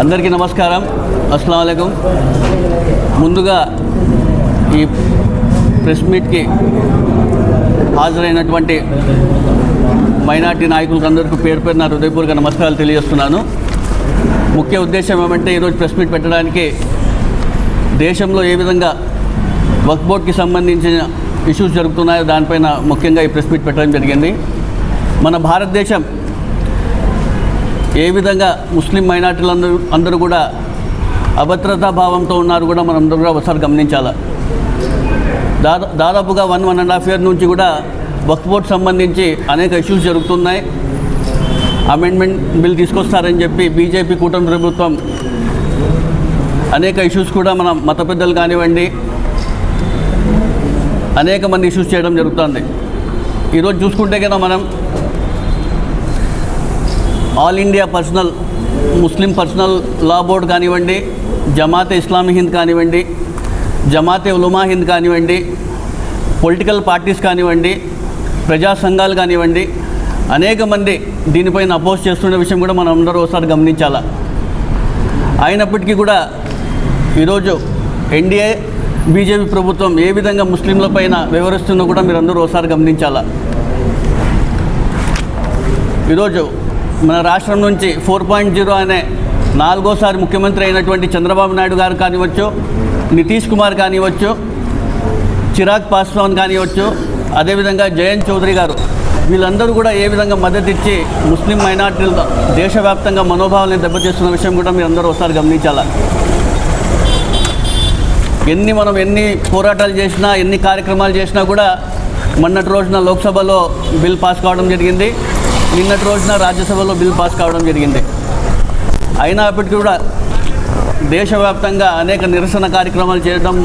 అందరికీ నమస్కారం. అస్సలం ముందుగా ఈ ప్రెస్ మీట్కి హాజరైనటువంటి మైనార్టీ నాయకులకు అందరికీ పేరు పేరున హృదయపూర్వక నమస్కారాలు తెలియజేస్తున్నాను. ముఖ్య ఉద్దేశం ఏమంటే ఈరోజు ప్రెస్ మీట్ పెట్టడానికి దేశంలో ఏ విధంగా వక్ బోర్డ్కి సంబంధించిన ఇష్యూస్ జరుగుతున్నాయో. దానిపైన ముఖ్యంగా ఈ ప్రెస్ మీట్ పెట్టడం జరిగింది. మన భారతదేశం ఏ విధంగా ముస్లిం మైనార్టీలందరూ అందరూ కూడా అభద్రతా భావంతో ఉన్నారు కూడా మనం అందరూ కూడా ఒకసారి గమనించాలి. దాదా దాదాపుగా one one and half year నుంచి కూడా వక్ఫ్ బోర్డ్ సంబంధించి అనేక ఇష్యూస్ జరుగుతున్నాయి. అమెండ్మెంట్ బిల్ తీసుకొస్తారని చెప్పి బీజేపీ కూటమి ప్రభుత్వం అనేక ఇష్యూస్ కూడా మన మత పెద్దలు కానివ్వండి అనేక మంది ఇష్యూస్ చేయడం జరుగుతుంది. ఈరోజు చూసుకుంటే కదా మనం all India personal Muslim personal law board కానివ్వండి జమాతే ఇస్లామీ హింద్ కానివ్వండి జమాతే ఉలుమా హింద్ కానివ్వండి పొలిటికల్ పార్టీస్ కానివ్వండి ప్రజా సంఘాలు కానివ్వండి అనేక మంది దీనిపైన అపోజ్ చేస్తున్న విషయం కూడా మనం అందరూ ఒకసారి గమనించాలా? అయినప్పటికీ కూడా ఈరోజు ఎన్డీఏ బీజేపీ ప్రభుత్వం ఏ విధంగా ముస్లింల పైన వివరిస్తుందో కూడా మీరు అందరూ ఒకసారి గమనించాలా? ఈరోజు మన రాష్ట్రం నుంచి ఫోర్ పాయింట్ జీరో అనే నాలుగోసారి ముఖ్యమంత్రి అయినటువంటి చంద్రబాబు నాయుడు గారు కానివచ్చు నితీష్ కుమార్ కానివచ్చు చిరాగ్ పాస్వాన్ కానివచ్చు అదేవిధంగా జయంత్ చౌదరి గారు వీళ్ళందరూ కూడా ఏ విధంగా మద్దతు ఇచ్చి ముస్లిం మైనార్టీల దేశవ్యాప్తంగా మనోభావాలను దెబ్బతీస్తున్న విషయం కూడా మీరు అందరూ ఒకసారి గమనించాలా? ఎన్ని మనం ఎన్ని పోరాటాలు చేసినా ఎన్ని కార్యక్రమాలు చేసినా కూడా మొన్నటి రోజున లోక్సభలో బిల్ పాస్ కావడం జరిగింది. నిన్నటి రోజున రాజ్యసభలో బిల్ పాస్ కావడం జరిగింది. అయినప్పటికీ కూడా దేశవ్యాప్తంగా అనేక నిరసన కార్యక్రమాలు చేయడం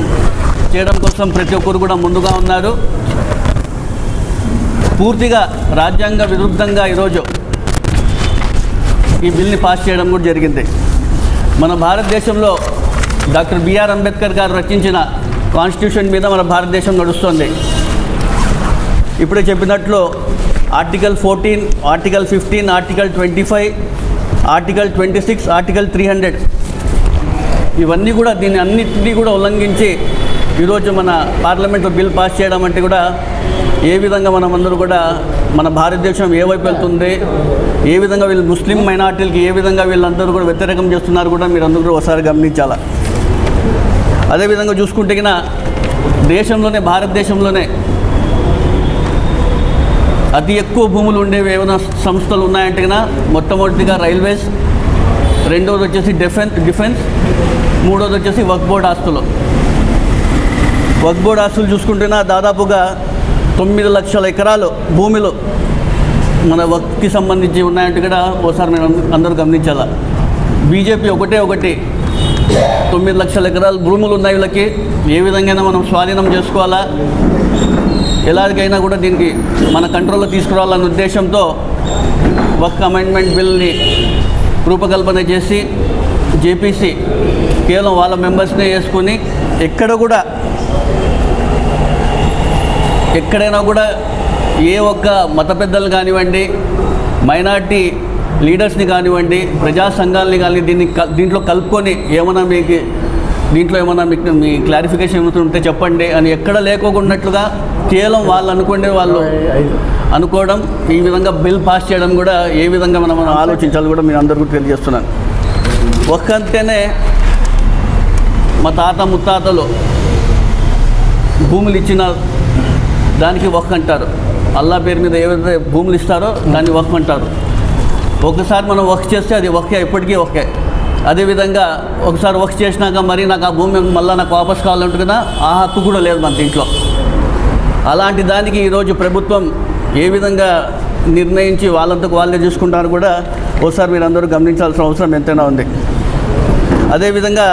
చేయడం కోసం ప్రతి ఒక్కరు కూడా ముందుగా ఉన్నారు. పూర్తిగా రాజ్యాంగ విరుద్ధంగా ఈరోజు ఈ బిల్ని పాస్ చేయడం కూడా జరిగింది. మన భారతదేశంలో డాక్టర్ బిఆర్ అంబేద్కర్ గారు రచించిన కాన్స్టిట్యూషన్ మీద మన భారతదేశం నడుస్తుంది. ఇప్పుడే చెప్పినట్లు article fourteen article fifteen article twenty five article twenty six article three hundred. ఇవన్నీ కూడా దీన్ని అన్నింటినీ కూడా ఉల్లంఘించి ఈరోజు మన పార్లమెంట్లో బిల్ పాస్ చేయడం అంటే కూడా ఏ విధంగా మనం అందరూ కూడా మన భారతదేశం ఏ వైపు వెళ్తుంది ఏ విధంగా వీళ్ళు ముస్లిం మైనార్టీలకి ఏ విధంగా వీళ్ళందరూ కూడా వ్యతిరేకం చేస్తున్నారు కూడా మీరు అందరూ కూడా ఒకసారి గమనించాలా? అదేవిధంగా చూసుకుంటే గిన దేశంలోనే భారతదేశంలోనే అతి ఎక్కువ భూములు ఉండేవి ఏమైనా సంస్థలు ఉన్నాయంటే కన్నా మొట్టమొదటిగా రైల్వేస్ రెండవది వచ్చేసి డిఫెన్స్ డిఫెన్స్ మూడోది వచ్చేసి వక్ బోర్డ్ ఆస్తులు. వక్ బోర్డ్ ఆస్తులు చూసుకుంటేనా దాదాపుగా తొమ్మిది లక్షల ఎకరాలు భూమిలో మన వక్కి సంబంధించి ఉన్నాయంటే కూడా ఒకసారి మేము అందరూ గమనించాలా. బీజేపీ ఒకటే ఒకటి. తొమ్మిది లక్షల ఎకరాలు భూములు ఉన్నాయి వీళ్ళకి. ఏ విధంగా మనం స్వాధీనం చేసుకోవాలా? ఎలాగైనా కూడా దీనికి మన కంట్రోల్లో తీసుకురావాలన్న ఉద్దేశంతో వర్క్ అమెండ్మెంట్ బిల్ని రూపకల్పన చేసి జేపీసీ కేవలం వాళ్ళ మెంబర్స్నే వేసుకొని ఎక్కడ కూడా ఎక్కడైనా కూడా ఏ ఒక్క మత పెద్దలు కానివ్వండి మైనార్టీ లీడర్స్ని కానివ్వండి ప్రజా సంఘాలని కానీ దీన్ని దీంట్లో కలుపుకొని ఏమైనా మీకు దీంట్లో ఏమైనా మీకు మీ క్లారిఫికేషన్ ఏమైనా ఉంటే చెప్పండి అని ఎక్కడ లేకోకున్నట్లుగా కేవలం వాళ్ళు అనుకునే వాళ్ళు అనుకోవడం ఈ విధంగా బిల్ పాస్ చేయడం కూడా ఏ విధంగా మనం మనం ఆలోచించాలి కూడా మీరు అందరికీ తెలియజేస్తున్నాను. ఒక్కంతేనే మా తాత ముత్తాతలు భూములు ఇచ్చిన దానికి ఒక్క అంటారు. అల్లా పేరు మీద ఏ విధంగా భూములు ఇస్తారో దాన్ని వక్ అంటారు. ఒకసారి మనం వర్క్ చేస్తే అది ఒకే ఇప్పటికీ ఒకే. అదేవిధంగా ఒకసారి వర్క్ చేసినాక మరి నాకు ఆ భూమి మళ్ళీ నాకు వాపస్ కావాలంటే కదా ఆ హక్కు కూడా లేదు మన దీంట్లో అలాంటి దానికి ఈరోజు ప్రభుత్వం ఏ విధంగా నిర్ణయించి వాళ్ళంతకు వాళ్ళే చూసుకుంటారు కూడా ఒకసారి మీరు అందరూ గమనించాల్సిన అవసరం ఎంతైనా ఉంది. అదేవిధంగా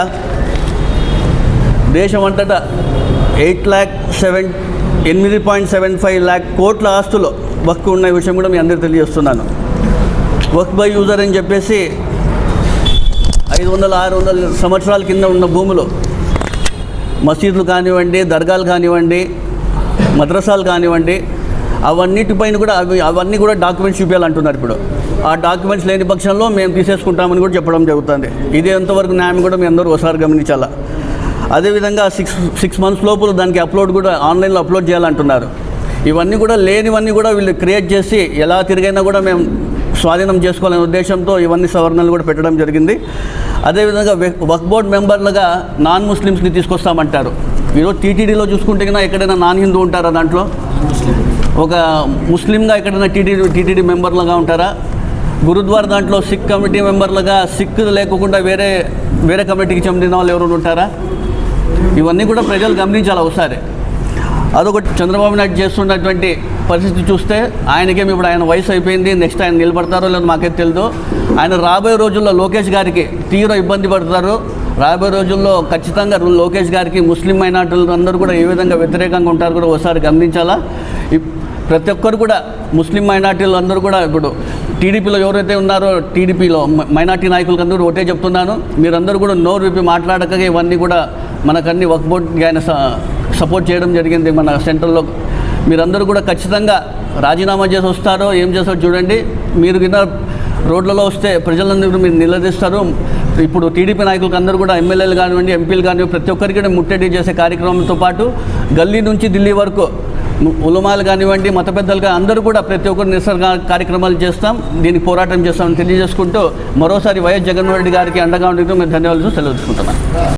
దేశం అంతటా ఎయిట్ ల్యాక్ సెవెన్ ఎనిమిది పాయింట్ సెవెన్ ఫైవ్ ల్యాక్ కోట్ల ఆస్తులు వక్కు ఉన్న విషయం కూడా మీ అందరికీ తెలియజేస్తున్నాను. వర్క్ బై యూజర్ అని చెప్పేసి ఐదు వందల ఆరు వందల సంవత్సరాల కింద ఉన్న భూములు మసీదులు కానివ్వండి దర్గాలు కానివ్వండి మద్రసాలు కానివ్వండి అవన్నిటిపైన కూడా అవి అవన్నీ కూడా డాక్యుమెంట్స్ చూపించాలంటున్నారు ఇప్పుడు. ఆ డాక్యుమెంట్స్ లేని పక్షంలో మేము తీసేసుకుంటామని కూడా చెప్పడం జరుగుతుంది. ఇది ఎంతవరకు న్యాయం కూడా మీ అందరూ ఒకసారి గమనించాలా? అదేవిధంగా సిక్స్ సిక్స్ మంత్స్ లోపల దానికి అప్లోడ్ కూడా ఆన్లైన్లో అప్లోడ్ చేయాలంటున్నారు. ఇవన్నీ కూడా లేనివన్నీ కూడా వీళ్ళు క్రియేట్ చేసి ఎలా తిరిగైనా కూడా మేము స్వాధీనం చేసుకోవాలనే ఉద్దేశంతో ఇవన్నీ సవరణలు కూడా పెట్టడం జరిగింది. అదేవిధంగా వక్ బోర్డ్ మెంబర్లుగా నాన్ ముస్లిమ్స్ని తీసుకొస్తామంటారు. ఈరోజు టీటీడీలో చూసుకుంటే కన్నా ఎక్కడైనా నాన్ హిందూ ఉంటారా దాంట్లో? ఒక ముస్లింగా ఎక్కడైనా టీటీడీ టీటీడీ మెంబర్లుగా ఉంటారా? గురుద్వార దాంట్లో సిక్ కమిటీ మెంబర్లుగా సిక్ లేకుండా వేరే వేరే కమిటీకి చెందిన వాళ్ళు ఎవరు ఉంటారా? ఇవన్నీ కూడా ప్రజలు గమనించాలి ఒకసారి. అదొకటి చంద్రబాబు నాయుడు చేస్తున్నటువంటి పరిస్థితి చూస్తే ఆయనకేమి ఇప్పుడు ఆయన వయసు అయిపోయింది నెక్స్ట్ ఆయన నిలబడతారో లేదో మాకైతే తెలియదు ఆయన రాబోయే రోజుల్లో లోకేష్ గారికి తీవ్ర ఇబ్బంది పడతారు రాబోయే రోజుల్లో ఖచ్చితంగా లోకేష్ గారికి ముస్లిం మైనార్టీలు అందరూ కూడా ఏ విధంగా వ్యతిరేకంగా ఉంటారు కూడా ఒకసారి గమనించాలా? ప్రతి ఒక్కరు కూడా ముస్లిం మైనార్టీలు అందరూ కూడా ఇప్పుడు టీడీపీలో ఎవరైతే ఉన్నారో టీడీపీలో మైనార్టీ నాయకులకు అందరూ ఒకటే చెప్తున్నాను. మీరందరూ కూడా నోరు విప్పి మాట్లాడక ఇవన్నీ కూడా మనకన్నీ వర్క్ ఆయన స- సపోర్ట్ చేయడం జరిగింది మన సెంట్రల్లో. మీరందరూ కూడా ఖచ్చితంగా రాజీనామా చేసి వస్తారో ఏం చేస్తారో చూడండి. మీరు కింద రోడ్లలో వస్తే ప్రజలందరూ మీరు నిలదీస్తారు. ఇప్పుడు టీడీపీ నాయకులకు అందరూ కూడా ఎమ్మెల్యేలు కానివ్వండి ఎంపీలు కానివ్వండి ప్రతి ఒక్కరికి కూడా ముట్టడి చేసే కార్యక్రమంతో పాటు గల్లీ నుంచి ఢిల్లీ వరకు ఉలమాలు కానివ్వండి మత పెద్దలు కానీ అందరూ కూడా ప్రతి ఒక్కరు నిరసన కార్యక్రమాలు చేస్తాం. దీనికి పోరాటం చేస్తామని తెలియజేసుకుంటూ మరోసారి వైఎస్ జగన్మోహన్ రెడ్డి గారికి అండగా ఉండేందుకు మేము ధన్యవాదాలు సెలవుకుంటున్నాం